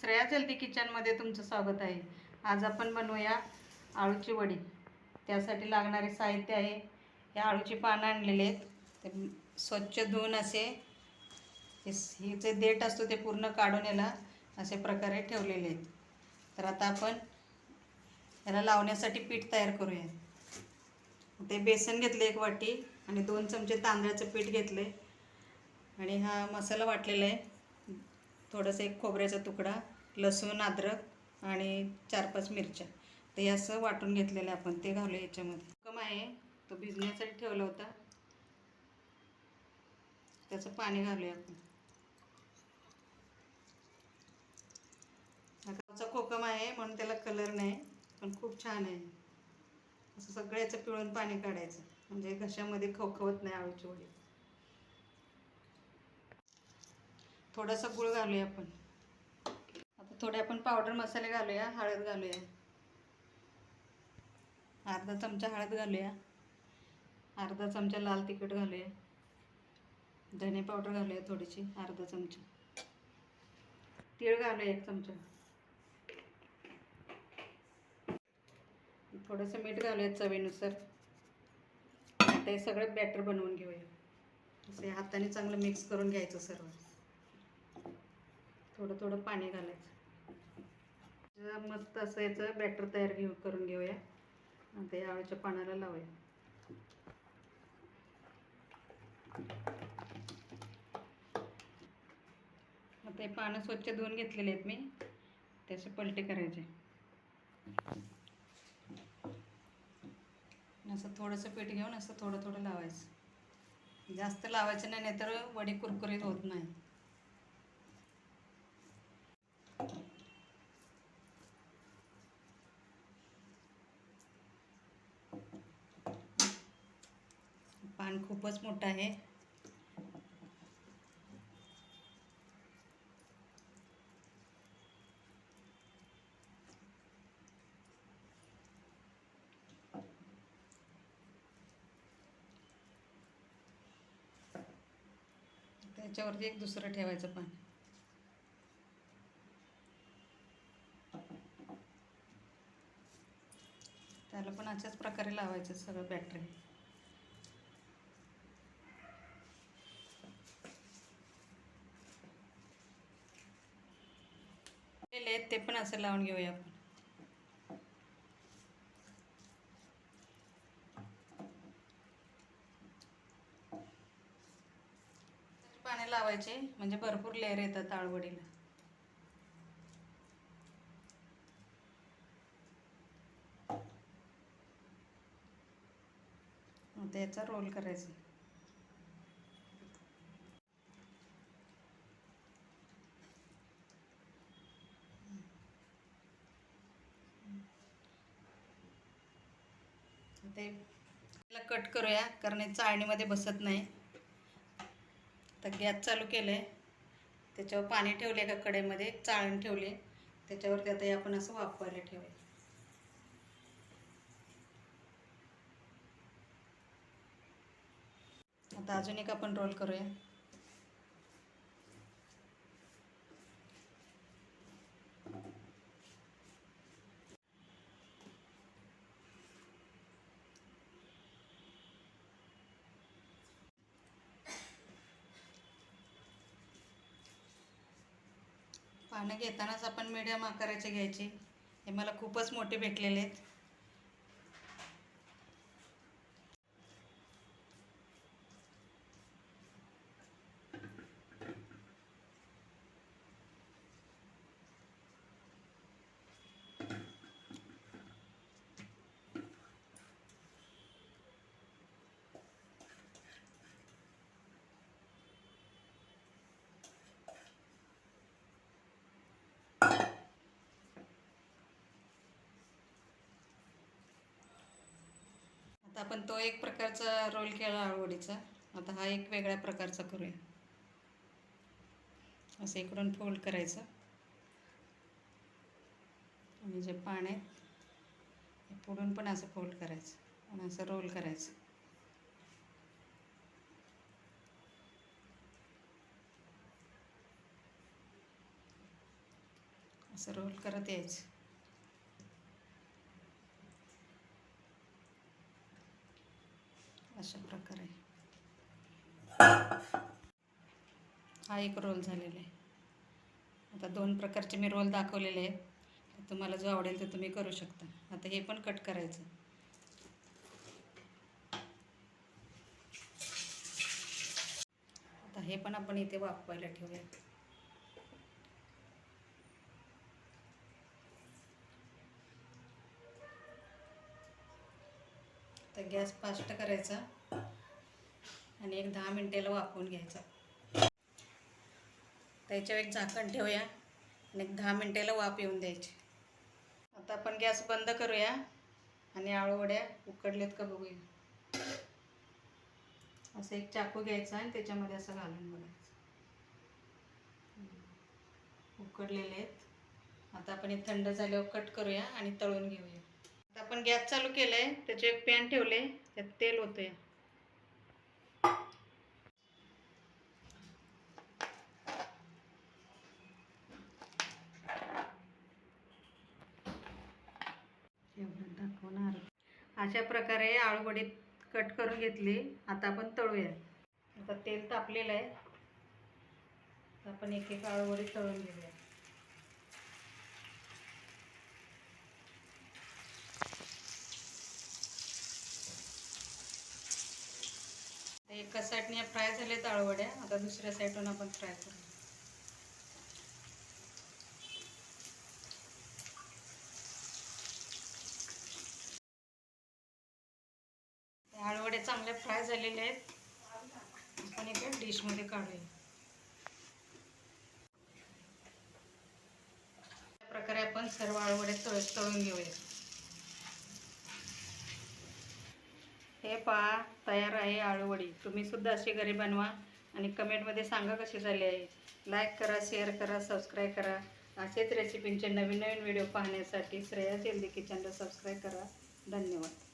श्रेया जल्दी किचनमध्ये तुमचं स्वागत आहे. आज आपण बनवूया आळूची वडी. त्यासाठी लागणारे साहित्य आहे. हे आळूची पानं आणलेले आहेत. ते स्वच्छ धुवून असे हे जे देठ असतो ते पूर्ण काढून याला असे प्रकारे ठेवलेले आहेत. तर आता आपण याला लावण्यासाठी पीठ तयार करूया. ते बेसन घेतले एक वाटी आणि दोन चमचे तांदळाचं पीठ घेतलं आहे आणि हा मसाला वाटलेला आहे. थोडंसं एक खोबऱ्याचा तुकडा लसूण अद्रक आणि चार पाच मिरच्या ते असं वाटून घेतलेलं आपण ते घालू याच्यामध्ये. कम आहे तो भिजण्यासाठी ठेवला होता. त्याचं पाणी घालूया आपण. गावचा कोकम आहे म्हणून त्याला कलर नाही पण खूप छान आहे. असं सगळ्याचं पिळून पाणी काढायचं. म्हणजे घशामध्ये खवखवत नाही आळूची वडी. थोडासा गुळ घालूया आपण. आता थोडे आपण पावडर मसाले घालूया हळद घालूया. अर्धा चमचा हळद घालूया. अर्धा चमचा लाल तिखट घालूया. धने पावडर घालूया थोडीशी अर्धा चमचा. तीळ घालूया एक चमचा. थोडंसं मीठ घालूया चवीनुसार. आता हे सगळं बॅटर बनवून घेऊया. असे हाताने चांगलं मिक्स करून घ्यायचं सर्व. थोडं थोडं पाणी घालायचं. मस्त असं याचं बॅटर तयार घेऊ करून घेऊया. आणि ते आवळीच्या पानाला लावूया. आता हे पानं स्वच्छ धुवून घेतलेले आहेत मी. त्याचे पलटे करायचे. असं थोडंसं पीठ घेऊन असं थोडं थोडं लावायचं. जास्त लावायचं नाही नाहीतर वडी कुरकुरीत होत नाही. पान खूपच मोठं आहे. त्याच्यावरती एक दुसरं ठेवायचं पान. त्याला पण अशाच प्रकारे लावायचं सगळं बॅटरी आहेत ते पण असं लावून घेऊया आपण. पाणी लावायचे म्हणजे भरपूर लेअर येतात आळवडीला त्याचा रोल करायचा. ते त्याला कट करूया कारण हे चाळणीमध्ये बसत नाही. तर गॅस चालू केलं आहे त्याच्यावर पाणी ठेवले एका कडेमध्ये चाळण ठेवले. त्याच्यावरती आता आपण असं वापरायला ठेवूया आता अजून एक आपण रोल करूया. पानं घेतानाच आपण मीडियम आकाराचे घ्यायचे. हे मला खूपच मोठे भेटलेले आहेत. आता आपण तो एक प्रकारचा रोल केला आवडीचा. आता हा एक वेगळ्या प्रकारचा करूया. असं इकडून फोल्ड करायचं. आणि जे पान आहे हे पुढून पण असं फोल्ड करायचं आणि असं रोल करायचं. असं रोल करत यायचं. अशा प्रकारे. हा एक रोल झालेला आहे. आता दोन प्रकारचे मी रोल दाखवलेले आहेत. तुम्हाला जो आवडेल तो तुम्ही करू शकता. आता हे पण कट करायचं. आता हे पण आपण इथे वापवायला ठेवूया तर गॅस फास्ट करायचा आणि एक दहा मिनटेला वाफवून घ्यायचा. त्याच्यावर एक झाकण ठेवूया आणि एक दहा मिनटेला वाफ येऊन द्यायची. आता आपण गॅस बंद करूया आणि आळूवड्या उकडलेत का बघूया. असं एक चाकू घ्यायचा आणि त्याच्यामध्ये असं घालून बघायचं. उकडलेले आहेत. आता आपण हे थंड झाल्यावर कट करूया आणि तळून घेऊया. आता आपण गॅस चालू केलाय त्याचे एक पॅन ठेवले त्यात तेल होतंय दाखवणार. अशा प्रकारे आळूवडी कट करून घेतली. आता आपण तळूया. आता तेल तापलेलं आहे. आपण एक एक आळूवडी तळून घेऊया. एका साईडने फ्राय झालेत आळूवड्या आता दुसऱ्या साईडून आपण फ्राय करू. आळवडे चांगले फ्राय झालेले आहेत. आपण एका डिशमध्ये काढूया. प्रकारे आपण सर्व आळूवडे तळ तळून घेऊया. हे पहा तयार आहे आळूवडी. तुम्ही सुद्धा अशी घरी बनवा आणि कमेंटमध्ये सांगा कशी झाली आहे लाईक करा शेअर करा सबस्क्राईब करा. असेच रेसिपींचे नवीन नवीन व्हिडिओ पाहण्यासाठी श्रेया हेल्दी किचनला सबस्क्राईब करा. धन्यवाद.